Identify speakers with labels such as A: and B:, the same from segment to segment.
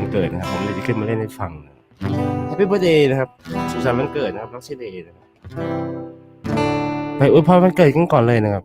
A: วันเกิดนะครับผมเลยจะขึ้นมาเล่นให้ฟังแฮปปี้เบ t ร์ a เดย์นะครับสุขสันต์วันเกิดนะครับน้องเชเดย์นะครับไปอวยพรวันเกิดกันก่อนเลยนะครับ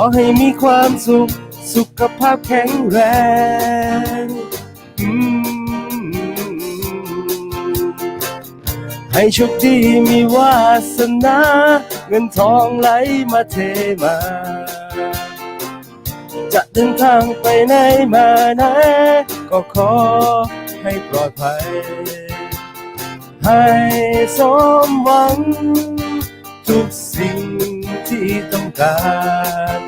A: อให้มีความสุข สุขภาพแข็งแรงให้โชคดีมีวาสนาเงินทองไหลมาเทมา จะเดินทางไปไหนมาไหนก็ขอให้ปลอดภัย ให้สมหวังทุกสิ่งที่ต้องการ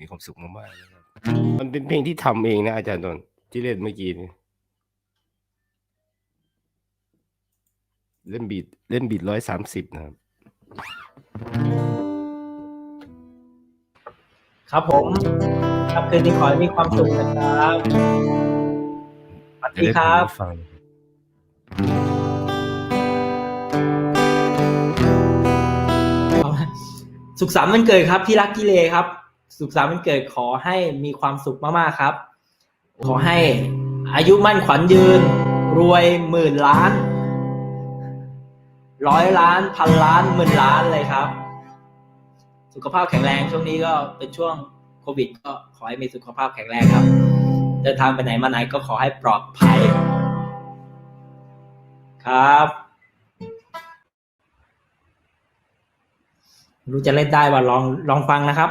A: มีความสุขมากๆเลยครับมันเป็นเพลงที่ทำเองนะอาจารย์นนท์ที่เล่นเมื่อกี้นี่เล่นบีดเล่นบีดร้อยสามสิบนะครับ
B: ครับผม ครับคืนนี้ขอให้มีความสุขนะครับสวัส
A: จะ
B: ดี
A: ได้
B: ครับ
A: ฟัง
B: สุขสันต์วันเกิดครับพี่รักกิเลครับ สุขสันต์วันเกิดขอให้มีความสุขมากๆครับ ขอให้อายุมั่นขวัญยืน รวยหมื่นล้าน ร้อยล้านพันล้านหมื่นล้านเลยครับ สุขภาพแข็งแรงช่วงนี้ก็เป็นช่วงโควิด ก็ขอให้มีสุขภาพแข็งแรงครับเดินทางไปไหนมาไหนก็ขอให้ปลอดภัย ครับรู้จะเล่นได้ว่าลองลองฟังนะครับ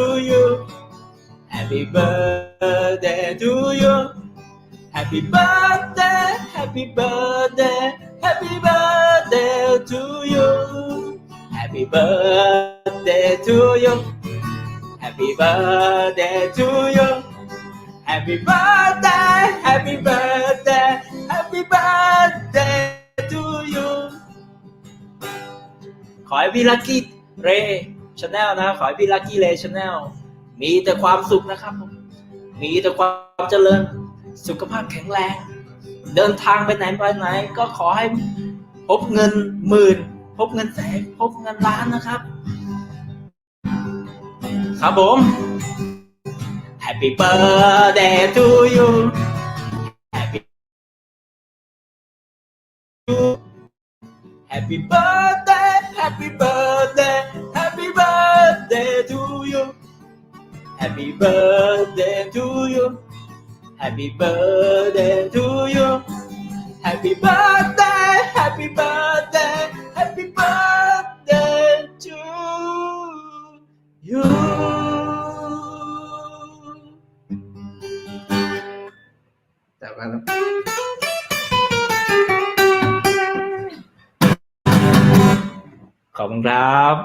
B: Happy birthday to you Happy birthday Happy birthday Happy birthday to you Happy birthday to you Happy birthday to you Happy birthday Happy birthday Happy birthday to you ขอให้พี่ลักกี้เรชาแนลนะครับขอให้พี่ลักกี้เรชาแนล มีแต่ความสุขนะครับผมมีแต่ความเจริญสุขภาพแข็งแรง เดินทางไปไหนไปไหน ก็ขอให้พบเงินหมื่น พบเงินแสนพบเงินล้านนะครับ ครับผม Happy birthday to you Happy Happy birthday Happy birthday to you Happy birthday to you Happy birthday Happy birthday Happy birthday to you
A: แต่ว่า
B: ขอบคุณครับ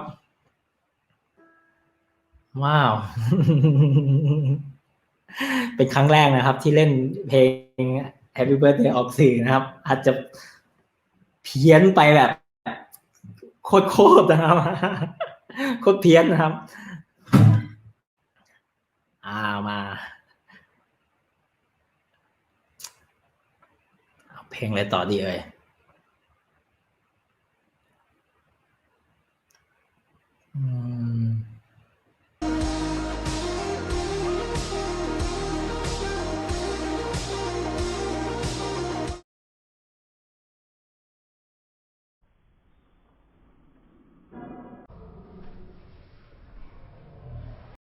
B: ว้าว เป็นครั้งแรกนะครับ ที่เล่นเพลง Happy Birthday ออกสื่อนะครับ อาจจะเพี้ยนไปแบบ โคตรๆนะครับ โคตรเพี้ยนนะครับ อ่ามาเอาเพลงอะไรต่อดีเอ่ย